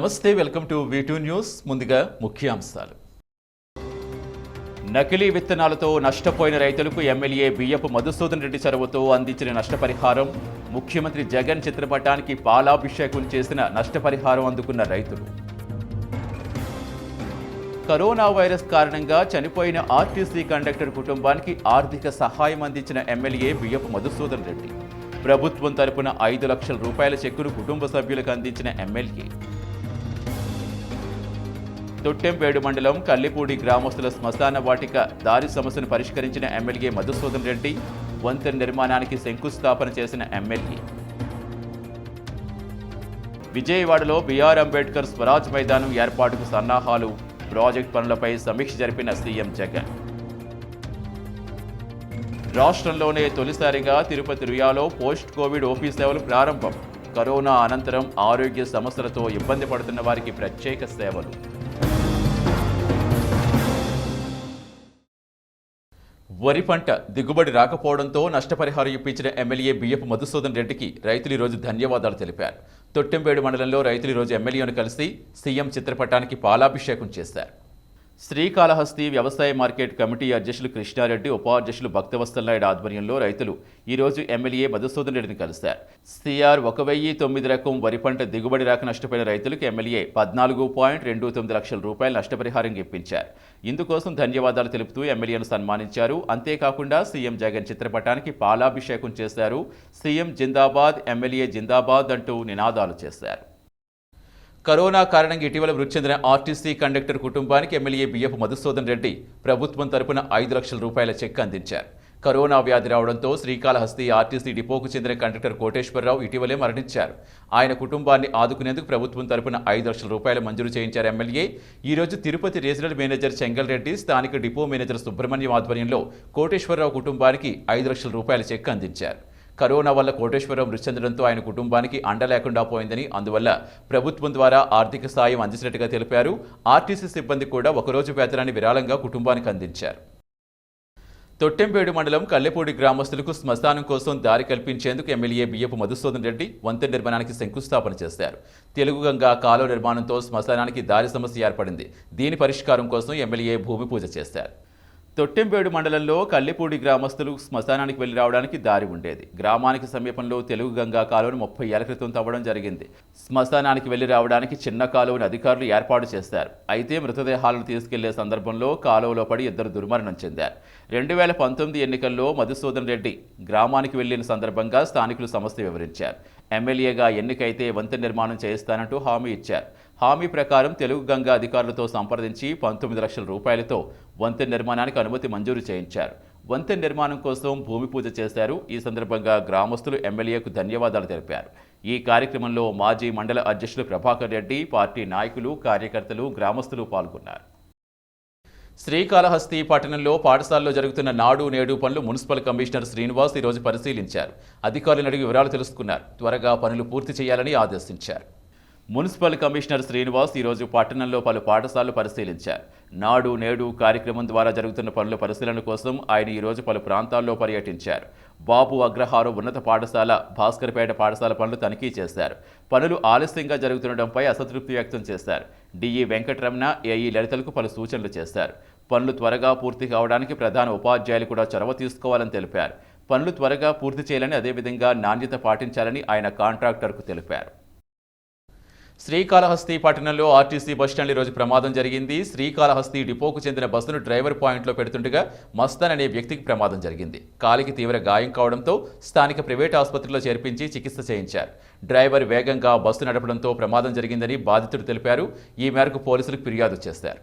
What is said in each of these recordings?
నమస్తే welcome to two news ముందుగా ముఖ్యాంశాలు. నకిలీ విత్తనాలతో నష్టపోయిన రైతులకు ఎమ్మెల్యే బియ్యపు మధుసూదన్ రెడ్డి చొరవతో అందించిన నష్టపరిహారం ముఖ్యమంత్రి జగన్ చిత్రపటానికి పాలాభిషేకం చేసిన నష్టపరిహారం అందుకున్న రైతులు. కరోనా వైరస్ కారణంగా చనిపోయిన ఆర్టీసీ కండక్టర్ కుటుంబానికి ఆర్థిక సహాయం అందించిన ఎమ్మెల్యే బియ్యపు మధుసూదన్ రెడ్డి. ప్రభుత్వం తరపున ఐదు లక్షల రూపాయల చెక్కును కుటుంబ సభ్యులకు అందించిన ఎమ్మెల్యే. తొట్టెంపేడు మండలం కల్లిపూడి గ్రామస్తుల శ్మశాన వాటిక దారి సమస్యను పరిష్కరించిన ఎమ్మెల్యే మధుసూదన్ రెడ్డి వంతెన నిర్మాణానికి శంకుస్థాపన చేసిన ఎమ్మెల్యే. విజయవాడలో బిఆర్ అంబేద్కర్ స్వరాజ్ మైదానం ఏర్పాటుకు సన్నాహాలు ప్రాజెక్ట్ పనులపై సమీక్ష జరిపిన సీఎం జగన్. రాష్ట్రంలోనే తొలిసారిగా తిరుపతి రుయాలో పోస్ట్ కోవిడ్ ఓపీ సేవలు ప్రారంభం. కరోనా అనంతరం ఆరోగ్య సమస్యలతో ఇబ్బంది పడుతున్న వారికి ప్రత్యేక సేవలు. వరి పంట దిగుబడి రాకపోవడంతో నష్టపరిహారం ఇప్పించిన ఎమ్మెల్యే బియ్యపు మధుసూదన్ రెడ్డికి రైతులు ఈరోజు ధన్యవాదాలు తెలిపారు. తొట్టెంపేడు మండలంలో రైతులు ఈరోజు ఎమ్మెల్యేను కలిసి సీఎం చిత్రపటానికి పాలాభిషేకం చేశారు. శ్రీకాళహస్తి వ్యవసాయ మార్కెట్ కమిటీ అధ్యక్షులు కృష్ణారెడ్డి ఉపాధ్యక్షులు భక్తవత్సలనాయుడు ఆధ్వర్యంలో రైతులు ఈరోజు ఎమ్మెల్యే మధుసూదన్ రెడ్డిని కలిశారు సిఆర్ ఒక వెయ్యి తొమ్మిది రకం వరి పంట దిగుబడి రాక నష్టపోయిన రైతులకు ఎమ్మెల్యే పద్నాలుగు పాయింట్ రెండు తొమ్మిది లక్షల రూపాయల నష్టపరిహారం ఇప్పించారు. ఇందుకోసం ధన్యవాదాలు తెలుపుతూ ఎమ్మెల్యేను సన్మానించారు. అంతేకాకుండా సీఎం జగన్ చిత్రపటానికి పాలాభిషేకం చేశారు. సీఎం జిందాబాద్ ఎమ్మెల్యే జిందాబాద్ అంటూ నినాదాలు చేశారు. కరోనా కారణంగా ఇటీవల మృతి చెందిన ఆర్టీసీ కండక్టర్ కుటుంబానికి MLA B F Madhusudan Reddy ప్రభుత్వం తరపున ఐదు లక్షల రూపాయల చెక్ అందించారు. కరోనా వ్యాధి రావడంతో శ్రీకాళహస్తి ఆర్టీసీ డిపోకు చెందిన కండక్టర్ కోటేశ్వరరావు ఇటీవలే మరణించారు. ఆయన కుటుంబాన్ని ఆదుకునేందుకు ప్రభుత్వం తరపున ఐదు లక్షల రూపాయలు మంజూరు చేయించారు ఎమ్మెల్యే. ఈ రోజు తిరుపతి రీజనల్ మేనేజర్ చెంగల్ రెడ్డి స్థానిక డిపో మేనేజర్ సుబ్రహ్మణ్యం ఆధ్వర్యంలో కోటేశ్వరరావు కుటుంబానికి ఐదు లక్షల రూపాయల చెక్ అందించారు. కరోనా వల్ల కోటేశ్వరం మృతి చెందడంతో ఆయన కుటుంబానికి అండ లేకుండా పోయిందని అందువల్ల ప్రభుత్వం ద్వారా ఆర్థిక సాయం అందించినట్టుగా తెలిపారు. ఆర్టీసీ సిబ్బంది కూడా ఒకరోజు వేతనాన్ని విరాళంగా కుటుంబానికి అందించారు. తొట్టెంపేడు మండలం కల్లెపూడి గ్రామస్తులకు శ్మశానం కోసం దారి కల్పించేందుకు ఎమ్మెల్యే బియ్యపు మధుసూదన్ రెడ్డి వంతెన నిర్మాణానికి శంకుస్థాపన చేశారు. తెలుగు గంగా కాలువ నిర్మాణంతో శ్మశానానికి దారి సమస్య ఏర్పడింది. దీని పరిష్కారం కోసం ఎమ్మెల్యే భూమి పూజ చేశారు. తొట్టెంపేడు మండలంలో కల్లిపూడి గ్రామస్తులు శ్మశానానికి వెళ్ళి రావడానికి దారి ఉండేది. గ్రామానికి సమీపంలో తెలుగు గంగా కాలువను ముప్పై ఏళ్ళ క్రితం తవ్వడం జరిగింది. శ్మశానానికి వెళ్ళి రావడానికి చిన్న కాలువను అధికారులు ఏర్పాటు చేశారు. అయితే మృతదేహాలను తీసుకెళ్ళే సందర్భంలో కాలువలో పడి ఇద్దరు దుర్మరణం చెందారు. రెండు వేల పంతొమ్మిది ఎన్నికల్లో మధుసూదన్ రెడ్డి గ్రామానికి వెళ్ళిన సందర్భంగా స్థానికులు సమస్య వివరించారు. ఎమ్మెల్యేగా ఎన్నికైతే వంతెన నిర్మాణం చేయిస్తానంటూ హామీ ఇచ్చారు. హామీ ప్రకారం తెలుగు గంగా అధికారులతో సంప్రదించి పంతొమ్మిది లక్షల రూపాయలతో వంతెన నిర్మాణానికి అనుమతి మంజూరు చేయించారు. వంతెన నిర్మాణం కోసం భూమి పూజ చేశారు. ఈ సందర్భంగా గ్రామస్తులు ఎమ్మెల్యేకు ధన్యవాదాలు తెలిపారు. ఈ కార్యక్రమంలో మాజీ మండల అధ్యక్షులు ప్రభాకర్ రెడ్డి పార్టీ నాయకులు కార్యకర్తలు గ్రామస్తులు పాల్గొన్నారు. శ్రీకాళహస్తి పట్టణంలో పాఠశాలలో జరుగుతున్న నాడు నేడు పనులు మున్సిపల్ కమిషనర్ శ్రీనివాస్ ఈరోజు పరిశీలించారు. అధికారులను అడిగి వివరాలు తెలుసుకున్నారు. త్వరగా పనులు పూర్తి చేయాలని ఆదేశించారు. మున్సిపల్ కమిషనర్ శ్రీనివాస్ ఈరోజు పట్టణంలో పలు పాఠశాలలు పరిశీలించారు. నాడు నేడు కార్యక్రమం ద్వారా జరుగుతున్న పనుల పరిశీలన కోసం ఆయన ఈరోజు పలు ప్రాంతాల్లో పర్యటించారు. బాబు అగ్రహారం ఉన్నత పాఠశాల భాస్కర్పేట పాఠశాల పనులు తనిఖీ చేశారు. పనులు ఆలస్యంగా జరుగుతుండటంపై అసంతృప్తి వ్యక్తం చేశారు. డిఈ వెంకటరమణ ఏఈ లలితలకు పలు సూచనలు చేశారు. పనులు త్వరగా పూర్తి కావడానికి ప్రధాన ఉపాధ్యాయులు కూడా చొరవ తీసుకోవాలని తెలిపారు. పనులు త్వరగా పూర్తి చేయాలని అదేవిధంగా నాణ్యత పాటించాలని ఆయన కాంట్రాక్టర్కు తెలిపారు. శ్రీకాళహస్తి పట్టణంలో ఆర్టీసీ బస్టాండ్ రోజు ప్రమాదం జరిగింది. శ్రీకాళహస్తి డిపోకు చెందిన బస్సును డ్రైవర్ పాయింట్లో పెడుతుండగా మస్తాన్ అనే వ్యక్తికి ప్రమాదం జరిగింది. కాలికి తీవ్ర గాయం కావడంతో స్థానిక ప్రైవేట్ ఆసుపత్రిలో చేర్పించి చికిత్స చేయించారు. డ్రైవర్ వేగంగా బస్సు నడపడంతో ప్రమాదం జరిగిందని బాధితుడు తెలిపారు. ఈ మేరకు పోలీసులకు ఫిర్యాదు చేశారు.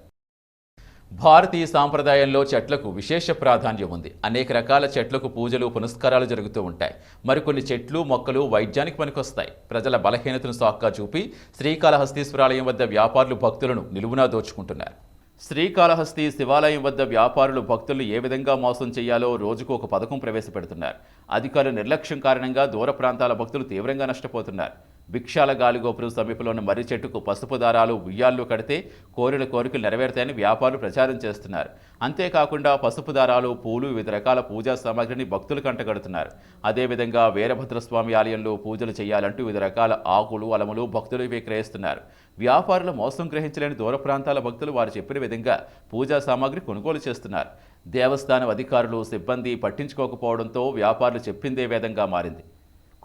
భారతీయ సాంప్రదాయంలో చెట్లకు విశేష ప్రాధాన్యం ఉంది. అనేక రకాల చెట్లకు పూజలు పునస్కారాలు జరుగుతూ ఉంటాయి. మరికొన్ని చెట్లు మొక్కలు వైద్యానికి పనికొస్తాయి. ప్రజల బలహీనతను సాక్కా చూపి శ్రీకాళహస్తీశ్వరాలయం వద్ద వ్యాపారులు భక్తులను నిలువునా దోచుకుంటున్నారు. శ్రీకాళహస్తి శివాలయం వద్ద వ్యాపారులు భక్తులను ఏ విధంగా మోసం చేయాలో రోజుకు ఒక పథకం ప్రవేశపెడుతున్నారు. అధికారుల నిర్లక్ష్యం కారణంగా దూర ప్రాంతాల భక్తులు తీవ్రంగా నష్టపోతున్నారు. భిక్షాల గాలిగోపురం సమీపంలో ఉన్న మర్రి చెట్టుకు పసుపు దారాలు ఉయ్యాళ్ళు కడితే కోరిన కోరికలు నెరవేరుతాయని వ్యాపారులు ప్రచారం చేస్తున్నారు. అంతేకాకుండా పసుపు దారాలు పూలు వివిధ రకాల పూజా సామాగ్రిని భక్తులు కంటగడుతున్నారు. అదేవిధంగా వీరభద్రస్వామి ఆలయంలో పూజలు చేయాలంటూ వివిధ రకాల ఆకులు అలములు భక్తులు విక్రయిస్తున్నారు. వ్యాపారుల మోసం గ్రహించలేని దూర ప్రాంతాల భక్తులు వారు చెప్పిన విధంగా పూజా సామాగ్రి కొనుగోలు చేస్తున్నారు. దేవస్థానం అధికారులు సిబ్బంది పట్టించుకోకపోవడంతో వ్యాపారులు చెప్పిందే విధంగా మారింది.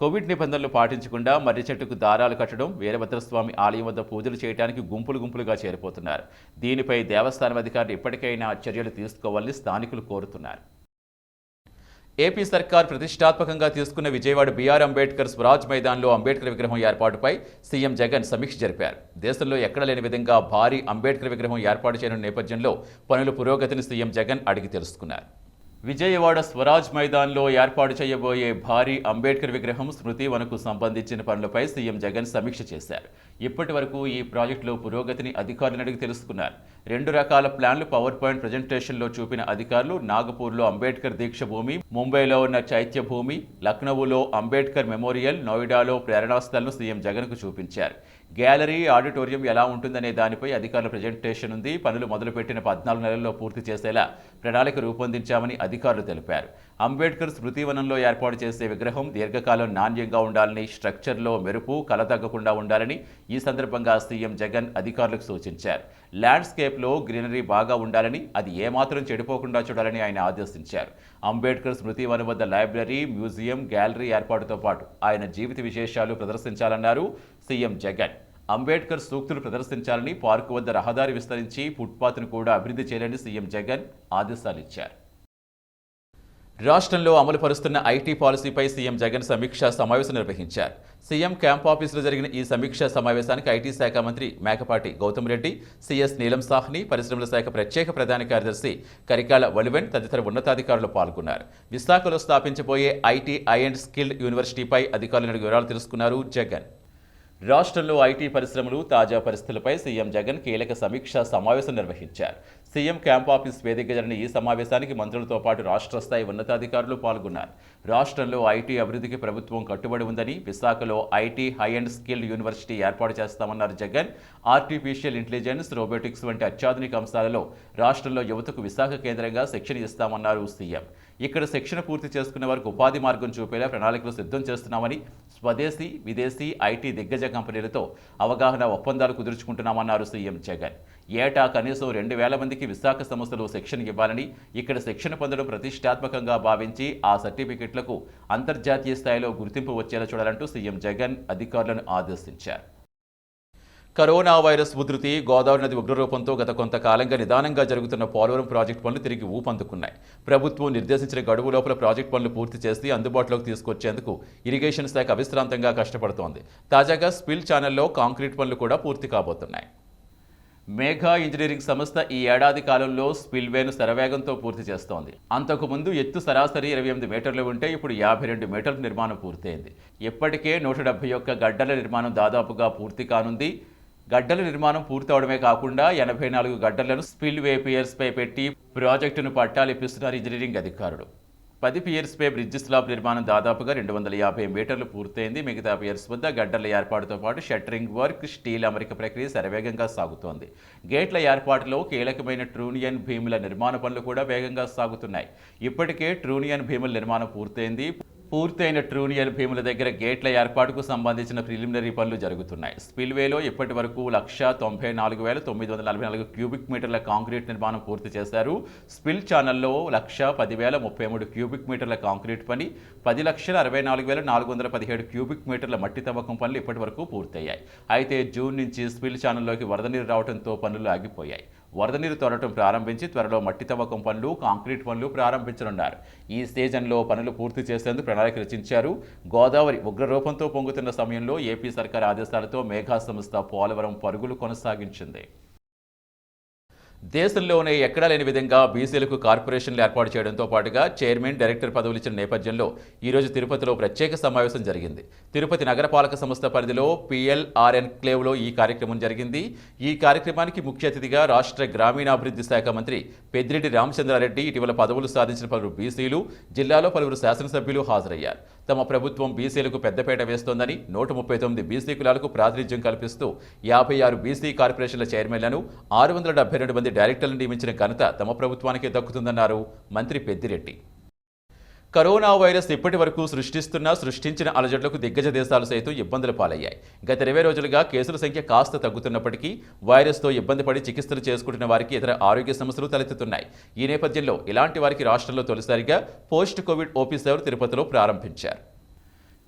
కోవిడ్ నిబంధనలు పాటించకుండా మర్రి చెట్టుకు దారాలు కట్టడం వీరభద్రస్వామి ఆలయం వద్ద పూజలు చేయడానికి గుంపులు గుంపులుగా చేరిపోతున్నారు. దీనిపై దేవస్థానం అధికారులు ఇప్పటికైనా చర్యలు తీసుకోవాలని స్థానికులు కోరుతున్నారు. ఏపీ సర్కార్ ప్రతిష్టాత్మకంగా తీసుకున్న విజయవాడ బీఆర్ అంబేద్కర్ స్వరాజ్ మైదాన్లో అంబేద్కర్ విగ్రహం ఏర్పాటుపై సీఎం జగన్ సమీక్ష జరిపారు. దేశంలో ఎక్కడ లేని విధంగా భారీ అంబేద్కర్ విగ్రహం ఏర్పాటు చేయనున్న నేపథ్యంలో పనుల పురోగతిని సీఎం జగన్ అడిగి తెలుసుకున్నారు. విజయవాడ స్వరాజ్ మైదాన్లో ఏర్పాటు చేయబోయే భారీ అంబేద్కర్ విగ్రహం స్మృతి వనకు సంబంధించిన పనులపై సీఎం జగన్ సమీక్ష చేశారు. ఇప్పటి వరకు ఈ ప్రాజెక్టులో పురోగతిని అధికారులను అడిగి తెలుసుకున్నారు. రెండు రకాల ప్లాన్లు పవర్ పాయింట్ ప్రజెంటేషన్లో చూపిన అధికారులు నాగపూర్లో అంబేద్కర్ దీక్ష భూమి ముంబైలో ఉన్న చైత్య భూమి లక్నవూలో అంబేద్కర్ మెమోరియల్ నోయిడాలో ప్రేరణాస్థలను సీఎం జగన్కు చూపించారు. గ్యాలరీ ఆడిటోరియం ఎలా ఉంటుందనే దానిపై అధికారుల ప్రజెంటేషన్ ఉంది. పనులు మొదలుపెట్టిన పద్నాలుగు నెలల్లో పూర్తి చేసేలా ప్రణాళిక రూపొందించామని అధికారులు తెలిపారు. అంబేద్కర్ స్మృతివనంలో ఏర్పాటు చేసే విగ్రహం దీర్ఘకాలం నాణ్యంగా ఉండాలని స్ట్రక్చర్లో మెరుపు కలతగ్గకుండా ఉండాలని ఈ సందర్భంగా సీఎం జగన్ అధికారులకు సూచించారు. ల్యాండ్స్కేప్లో గ్రీనరీ బాగా ఉండాలని అది ఏమాత్రం చెడిపోకుండా చూడాలని ఆయన ఆదేశించారు. అంబేద్కర్ స్మృతివనం వద్ద లైబ్రరీ మ్యూజియం గ్యాలరీ ఏర్పాటుతో పాటు ఆయన జీవిత విశేషాలు ప్రదర్శించాలన్నారు సీఎం జగన్. అంబేద్కర్ సూక్తులు ప్రదర్శించాలని పార్కు వద్ద రహదారి విస్తరించి ఫుట్పాత్ను కూడా అభివృద్ధి చేయాలని సీఎం జగన్ ఆదేశాలు ఇచ్చారు రాష్ట్రంలో అమలు పరుస్తున్న ఐటీ పాలసీపై సీఎం జగన్ సమీక్షా సమావేశం నిర్వహించారు. సీఎం క్యాంప్ ఆఫీసులో జరిగిన ఈ సమీక్షా సమావేశానికి ఐటీ శాఖ మంత్రి మేకపాటి గౌతమ్ రెడ్డి సీఎస్ నీలం సాహ్ని పరిశ్రమల శాఖ ప్రత్యేక ప్రధాన కార్యదర్శి కరికాల వలివెన్ తదితర ఉన్నతాధికారులు పాల్గొన్నారు. విశాఖలో స్థాపించబోయే ఐటీ ఐ అండ్ స్కిల్డ్ యూనివర్సిటీపై అధికారులను వివరాలు తెలుసుకున్నారు జగన్. రాష్ట్రంలో ఐటీ పరిశ్రమలు తాజా పరిస్థితులపై సీఎం జగన్ కీలక సమీక్షా సమావేశం నిర్వహించారు. సీఎం క్యాంప్ ఆఫీస్ వేదిక జరిగిన ఈ సమావేశానికి మంత్రులతో పాటు రాష్ట్ర స్థాయి ఉన్నతాధికారులు పాల్గొన్నారు. రాష్ట్రంలో ఐటీ అభివృద్ధికి ప్రభుత్వం కట్టుబడి ఉందని విశాఖలో IT high and skilled university ఏర్పాటు చేస్తామన్నారు జగన్. ఆర్టిఫిషియల్ ఇంటెలిజెన్స్ రోబోటిక్స్ వంటి అత్యాధునిక అంశాలలో రాష్ట్రంలో యువతకు విశాఖ కేంద్రంగా శిక్షణ ఇస్తామన్నారు సీఎం. ఇక్కడ శిక్షణ పూర్తి చేసుకునే వారికి ఉపాధి మార్గం చూపేలా ప్రణాళికలు సిద్ధం చేస్తున్నామని స్వదేశీ విదేశీ ఐటీ దిగ్గజ కంపెనీలతో అవగాహన ఒప్పందాలు కుదుర్చుకుంటున్నామన్నారు సీఎం జగన్. ఏటా కనీసం రెండు వేల మందికి విశాఖ సంస్థలు శిక్షణ ఇవ్వాలని ఇక్కడ శిక్షణ పొందడం ప్రతిష్టాత్మకంగా భావించి ఆ సర్టిఫికెట్లకు అంతర్జాతీయ స్థాయిలో గుర్తింపు వచ్చేలా చూడాలంటూ సీఎం జగన్ అధికారులను ఆదేశించారు. కరోనా వైరస్ ఉధృతి గోదావరి నది ఉగ్రరూపంతో గత కొంతకాలంగా నిదానంగా జరుగుతున్న పోలవరం ప్రాజెక్టు పనులు తిరిగి ఊపందుకున్నాయి. ప్రభుత్వం నిర్దేశించిన గడువు లోపల ప్రాజెక్టు పనులు పూర్తి చేసి అందుబాటులోకి తీసుకొచ్చేందుకు ఇరిగేషన్ శాఖ అవిశ్రాంతంగా కష్టపడుతోంది. తాజాగా స్పిల్ ఛానల్లో కాంక్రీట్ పనులు కూడా పూర్తి కాబోతున్నాయి. మేఘా ఇంజనీరింగ్ సంస్థ ఈ ఏడాది కాలంలో స్పిల్వేను శరవేగంతో పూర్తి చేస్తోంది. అంతకు ముందు ఎత్తు సరాసరి ఇరవై ఎనిమిది మీటర్లు ఉంటే ఇప్పుడు యాభై రెండు మీటర్ల నిర్మాణం పూర్తయింది. ఇప్పటికే నూట డెబ్బై ఒక్క గడ్డల నిర్మాణం దాదాపుగా పూర్తి కానుంది. గడ్డల నిర్మాణం పూర్తవడమే కాకుండా ఎనభై నాలుగు గడ్డలను స్పిల్ వేపియర్స్పై పెట్టి ప్రాజెక్టును పట్టాలిపిస్తున్నారు ఇంజనీరింగ్ అధికారులు. పది పియర్స్పై బ్రిడ్జ్ స్లాబ్ నిర్మాణం దాదాపుగా రెండు వందల యాభై మీటర్లు పూర్తయింది. మిగతా పియర్స్ వద్ద గడ్డల ఏర్పాటుతో పాటు షట్టరింగ్ వర్క్ స్టీల్ అమరిక ప్రక్రియ శరవేగంగా సాగుతోంది. గేట్ల ఏర్పాటులో కీలకమైన ట్రూనియన్ భీముల నిర్మాణ పనులు కూడా వేగంగా సాగుతున్నాయి. ఇప్పటికే ట్రూనియన్ భీముల నిర్మాణం పూర్తయింది. పూర్తయిన ట్రూనియల్ భీముల దగ్గర గేట్ల ఏర్పాటుకు సంబంధించిన ప్రిలిమినరీ పనులు జరుగుతున్నాయి. స్పిల్వేలో ఇప్పటి వరకు లక్ష తొంభై నాలుగు వేల తొమ్మిది వందల నలభై నాలుగు క్యూబిక్ మీటర్ల కాంక్రీట్ నిర్మాణం పూర్తి చేశారు. స్పిల్ ఛానల్లో లక్ష పదివేల ముప్పై మూడు క్యూబిక్ మీటర్ల కాంక్రీట్ పని పది లక్షల అరవై నాలుగు వేల నాలుగు వందల పదిహేడు క్యూబిక్ మీటర్ల మట్టి తవ్వకం పనులు ఇప్పటి వరకు పూర్తయ్యాయి. అయితే జూన్ నుంచి స్పిల్ ఛానల్లోకి వరద నీరు రావడంతో పనులు ఆగిపోయాయి. వరద నీరు తోడటం ప్రారంభించి త్వరలో మట్టి తవ్వకం పనులు కాంక్రీట్ పనులు ప్రారంభించనున్నారు. ఈ సీజన్లో పనులు పూర్తి చేసేందుకు ప్రణాళిక రచించారు. గోదావరి ఉగ్రరూపంతో పొంగుతున్న సమయంలో ఏపీ సర్కార్ ఆదేశాలతో మేఘా సంస్థ పోలవరం పరుగులు కొనసాగించింది. దేశంలోనే ఎక్కడా లేని విధంగా బీసీలకు కార్పొరేషన్లు ఏర్పాటు చేయడంతో పాటుగా చైర్మన్ డైరెక్టర్ పదవులు ఇచ్చిన నేపథ్యంలో ఈరోజు తిరుపతిలో ప్రత్యేక సమావేశం జరిగింది. తిరుపతి నగరపాలక సంస్థ పరిధిలో పిఎల్ఆర్ఎన్ క్లేవ్లో ఈ కార్యక్రమం జరిగింది. ఈ కార్యక్రమానికి ముఖ్య అతిథిగా రాష్ట్ర గ్రామీణాభివృద్ధి శాఖ మంత్రి పెద్దిరెడ్డి రామచంద్రారెడ్డి ఇటీవల పదవులు సాధించిన పలువురు బీసీలు జిల్లాలో పలువురు శాసనసభ్యులు హాజరయ్యారు. తమ ప్రభుత్వం బీసీలకు పెద్దపేట వేస్తోందని నూట ముప్పై తొమ్మిది బీసీ కులాలకు ప్రాతినిధ్యం కల్పిస్తూ యాభై ఆరు బీసీ కార్పొరేషన్ల చైర్మన్లను ఆరు వందల డెబ్బై రెండు మంది డైరెక్టర్లను నియమించిన ఘనత తమ ప్రభుత్వానికే దక్కుతుందన్నారు మంత్రి పెద్దిరెడ్డి. కరోనా వైరస్ ఇప్పటి వరకు సృష్టిస్తున్న సృష్టించిన అలజడులకు దిగ్గజ దేశాలు సైతం ఇబ్బందుల పాలయ్యాయి. గత ఇరవై రోజులుగా కేసుల సంఖ్య కాస్త తగ్గుతున్నప్పటికీ వైరస్తో ఇబ్బంది పడి చికిత్సలు చేసుకుంటున్న వారికి ఇతర ఆరోగ్య సమస్యలు తలెత్తుతున్నాయి. ఈ నేపథ్యంలో ఇలాంటి వారికి రాష్ట్రంలో తొలిసారిగా పోస్ట్ కోవిడ్ ఓపీ సేవలు తిరుపతిలో ప్రారంభించారు.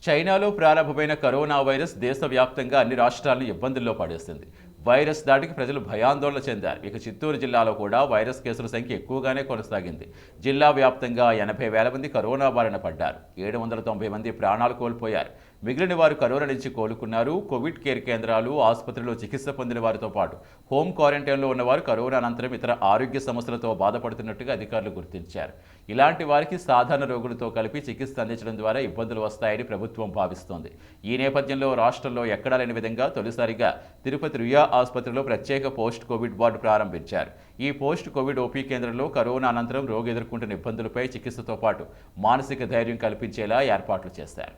చైనాలో ప్రారంభమైన కరోనా వైరస్ దేశవ్యాప్తంగా అన్ని రాష్ట్రాలను ఇబ్బందుల్లో పడేస్తుంది వైరస్ దాటికి ప్రజలు భయాందోళన చెందారు. ఇక చిత్తూరు జిల్లాలో కూడా వైరస్ కేసుల సంఖ్య ఎక్కువగానే కొనసాగింది. జిల్లా వ్యాప్తంగా ఎనభై వేల మంది కరోనా బారిన పడ్డారు. ఏడు వందల తొంభై మంది ప్రాణాలు కోల్పోయారు. మిగిలిన వారు కరోనా నుంచి కోలుకున్నారు. కోవిడ్ కేర్ కేంద్రాలు ఆసుపత్రిలో చికిత్స పొందిన వారితో పాటు హోమ్ క్వారంటైన్లో ఉన్నవారు కరోనా అనంతరం ఇతర ఆరోగ్య సమస్యలతో బాధపడుతున్నట్టుగా అధికారులు గుర్తించారు. ఇలాంటి వారికి సాధారణ రోగులతో కలిపి చికిత్స అందించడం ద్వారా ఇబ్బందులు వస్తాయని ప్రభుత్వం భావిస్తోంది. ఈ నేపథ్యంలో రాష్ట్రంలో ఎక్కడా లేని విధంగా తొలిసారిగా తిరుపతి రుయా ఆసుపత్రిలో ప్రత్యేక పోస్ట్ కోవిడ్ వార్డు ప్రారంభించారు. ఈ పోస్ట్ కోవిడ్ ఓపీ కేంద్రంలో కరోనా అనంతరం రోగి ఎదుర్కొంటున్న ఇబ్బందులపై చికిత్సతో పాటు మానసిక ధైర్యం కల్పించేలా ఏర్పాట్లు చేశారు.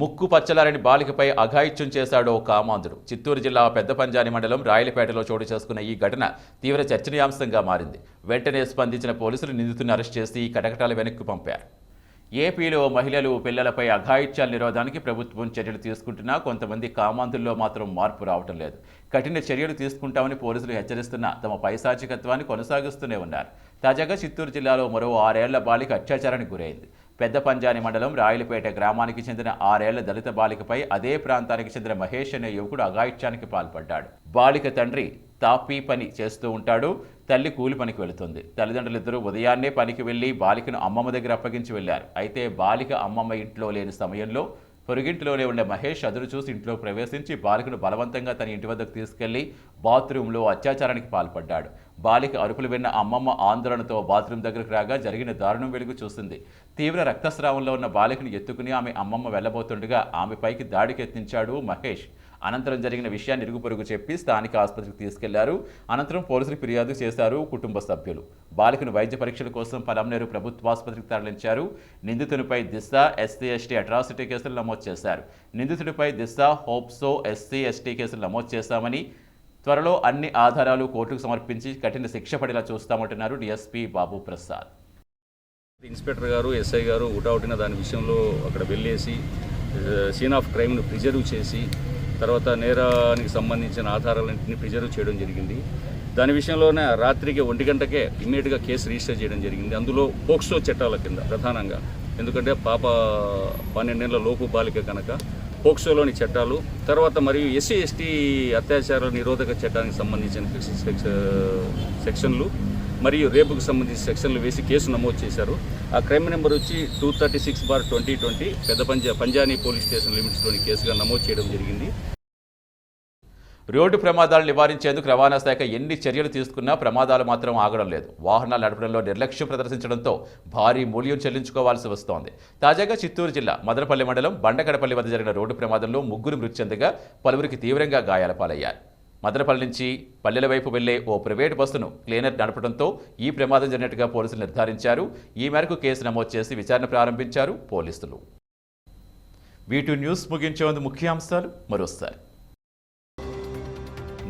ముక్కు పచ్చలారని బాలికపై అఘాయిత్యం చేశాడో ఓ కామాంధుడు. చిత్తూరు జిల్లా పెద్ద పంజాని మండలం రాయలపేటలో చోటు చేసుకున్న ఈ ఘటన తీవ్ర చర్చనీయాంశంగా మారింది. వెంటనే స్పందించిన పోలీసులు నిందితుని అరెస్ట్ చేసి కటకటాలు వెనక్కి పంపారు. ఏపీలో మహిళలు పిల్లలపై అఘాయిత్యాల నిరోధానికి ప్రభుత్వం చర్యలు తీసుకుంటున్నా కొంతమంది కామాంధుల్లో మాత్రం మార్పు రావటం లేదు. కఠిన చర్యలు తీసుకుంటామని పోలీసులు హెచ్చరిస్తున్నా తమ పైశాచికత్వాన్ని కొనసాగిస్తూనే ఉన్నారు. తాజాగా చిత్తూరు జిల్లాలో మరో ఆరేళ్ళ బాలిక అత్యాచారానికి గురైంది. పెద్ద పంజాని మండలం రాయలపేట గ్రామానికి చెందిన ఆరేళ్ళ దళిత బాలికపై అదే ప్రాంతానికి చెందిన మహేష్ అనే యువకుడు అఘాయిత్యానికి పాల్పడ్డాడు. బాలిక తండ్రి తాపీ పని చేస్తూ ఉంటాడు. తల్లి కూలి పనికి వెళుతుంది. తల్లిదండ్రులిద్దరూ ఉదయాన్నే పనికి వెళ్ళి బాలికను అమ్మమ్మ దగ్గర అప్పగించి వెళ్ళారు. అయితే బాలిక అమ్మమ్మ ఇంట్లో లేని సమయంలో పొరుగింటిలోనే ఉండే మహేష్ అదురు చూసి ఇంట్లో ప్రవేశించి బాలికను బలవంతంగా తన ఇంటి వద్దకు తీసుకెళ్ళి బాత్రూంలో అత్యాచారానికి పాల్పడ్డాడు. బాలిక అరుపులు విన్న అమ్మమ్మ ఆందోళనతో బాత్రూమ్ దగ్గరకు రాగా జరిగిన దారుణం వెలుగు చూసింది. తీవ్ర రక్తస్రావంలో ఉన్న బాలికను ఎత్తుకుని ఆమె అమ్మమ్మ వెళ్ళబోతుండగా ఆమెపైకి దాడికి యత్నించాడు మహేష్. అనంతరం జరిగిన విషయాన్ని ఇరుగుపొరుగు చెప్పి స్థానిక ఆసుపత్రికి తీసుకెళ్ళారు. అనంతరం పోలీసులు ఫిర్యాదు చేశారు కుటుంబ సభ్యులు. బాలికను వైద్య పరీక్షల కోసం పలంనేరు ప్రభుత్వ ఆసుపత్రికి తరలించారు. నిందితునిపై దిశ ఎస్సీ ఎస్టీ అట్రాసిటీ కేసులు నమోదు చేశారు. నిందితుడిపై దిశ హోప్సో ఎస్సీ ఎస్టీ కేసులు నమోదు చేశామని త్వరలో అన్ని ఆధారాలు కోర్టుకు సమర్పించి కఠిన శిక్ష పడేలా చూస్తామంటున్నారు డిఎస్పీ బాబు ప్రసాద్. ఇన్స్పెక్టర్ గారు ఎస్ఐ గారు ఊటౌటిన దాని విషయంలో అక్కడ వెళ్ళేసి సీన్ ఆఫ్ క్రైమ్ను ప్రిజర్వ్ చేసి తర్వాత నేరానికి సంబంధించిన ఆధారాలన్నింటినీ ప్రిజర్వ్ చేయడం జరిగింది. దాని విషయంలోనే రాత్రికి ఒంటి గంటకే ఇమ్మీడియట్గా కేసు రిజిస్టర్ చేయడం జరిగింది. అందులో పోక్సో చట్టాల కింద ప్రధానంగా. ఎందుకంటే పాప పన్నెండేళ్ళ లోపు బాలిక కనుక పోక్సోలోని చట్టాలు తర్వాత మరియు ఎస్సీ ఎస్టీ అత్యాచార నిరోధక చట్టానికి సంబంధించిన సెక్ష- సెక్షన్లు మరియు రేపుకు సంబంధించిన సెక్షన్లు వేసి కేసు నమోదు చేశారు. ఆ క్రైమ్ నెంబర్ వచ్చి two thirty six bar twenty twenty పెద్ద పంజా పంజానీ పోలీస్ స్టేషన్ లిమిట్స్లోని కేసుగా నమోదు చేయడం జరిగింది. రోడ్డు ప్రమాదాలు నివారించేందుకు రవాణా శాఖ ఎన్ని చర్యలు తీసుకున్నా ప్రమాదాలు మాత్రం ఆగడం లేదు. వాహనాలు నడపడంలో నిర్లక్ష్యం ప్రదర్శించడంతో భారీ మూల్యం చెల్లించుకోవాల్సి వస్తోంది. తాజాగా చిత్తూరు జిల్లా మదనపల్లి మండలం బండకడపల్లి వద్ద జరిగిన రోడ్డు ప్రమాదంలో ముగ్గురు మృతి చెందగా పలువురికి తీవ్రంగా గాయాల పాలయ్యారు మదనపల్లి నుంచి పల్లెల వైపు వెళ్ళే ఓ ప్రైవేట్ బస్సును క్లీనర్ నడపడంతో ఈ ప్రమాదం జరిగినట్టుగా పోలీసులు నిర్ధారించారు. ఈ మేరకు కేసు నమోదు చేసి విచారణ ప్రారంభించారు పోలీసులు. వీటి న్యూస్ ముగించేందుకు ముఖ్యాంశాలు మరోసారి.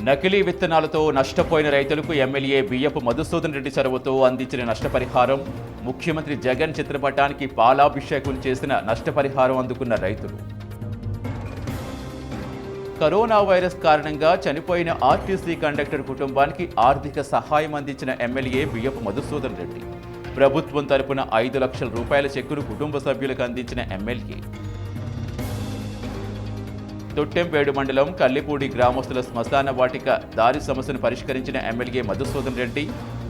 నకిలీ విత్తనాలతో నష్టపోయిన రైతులకు ఎమ్మెల్యే బియ్యపు మధుసూదన్ రెడ్డి చొరవతో అందించిన నష్టపరిహారం ముఖ్యమంత్రి జగన్ చిత్రపటానికి పాలాభిషేకం చేసిన నష్టపరిహారం అందుకున్న రైతులు. కరోనా వైరస్ కారణంగా చనిపోయిన ఆర్టీసీ కండక్టర్ కుటుంబానికి ఆర్థిక సహాయం అందించిన ఎమ్మెల్యే బియ్యపు మధుసూదన్ రెడ్డి. ప్రభుత్వం తరపున ఐదు లక్షల రూపాయల చెక్కును కుటుంబ సభ్యులకు అందించిన ఎమ్మెల్యే. తొట్టెంపేడు మండలం కల్లిపూడి గ్రామస్తుల శ్మశాన వాటిక దారి సమస్యను పరిష్కరించిన ఎమ్మెల్యే మధుసూదన్ రెడ్డి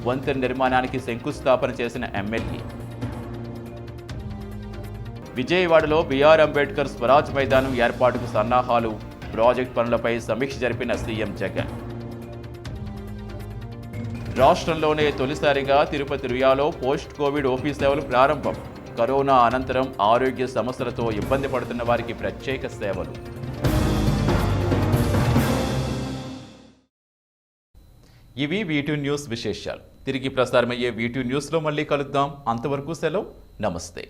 వంతెన నిర్మాణానికి శంకుస్థాపన చేసిన ఎమ్మెల్యే. విజయవాడలో బిఆర్ అంబేద్కర్ స్వరాజ్ మైదానం ఏర్పాటుకు సన్నాహాలు ప్రాజెక్ట్ పనులపై సమీక్ష జరిపిన సీఎం జగన్. రాష్ట్రంలోనే తొలిసారిగా తిరుపతి రుయాలో పోస్ట్ కోవిడ్ ఓపీ సేవలు ప్రారంభం. కరోనా అనంతరం ఆరోగ్య సమస్యలతో ఇబ్బంది పడుతున్న వారికి ప్రత్యేక సేవలు. ఇవి వీటూ న్యూస్ విశేషాలు. తిరిగి ప్రసారమయ్యే వీటూ న్యూస్లో మళ్ళీ కలుద్దాం. అంతవరకు సెలవు. నమస్తే.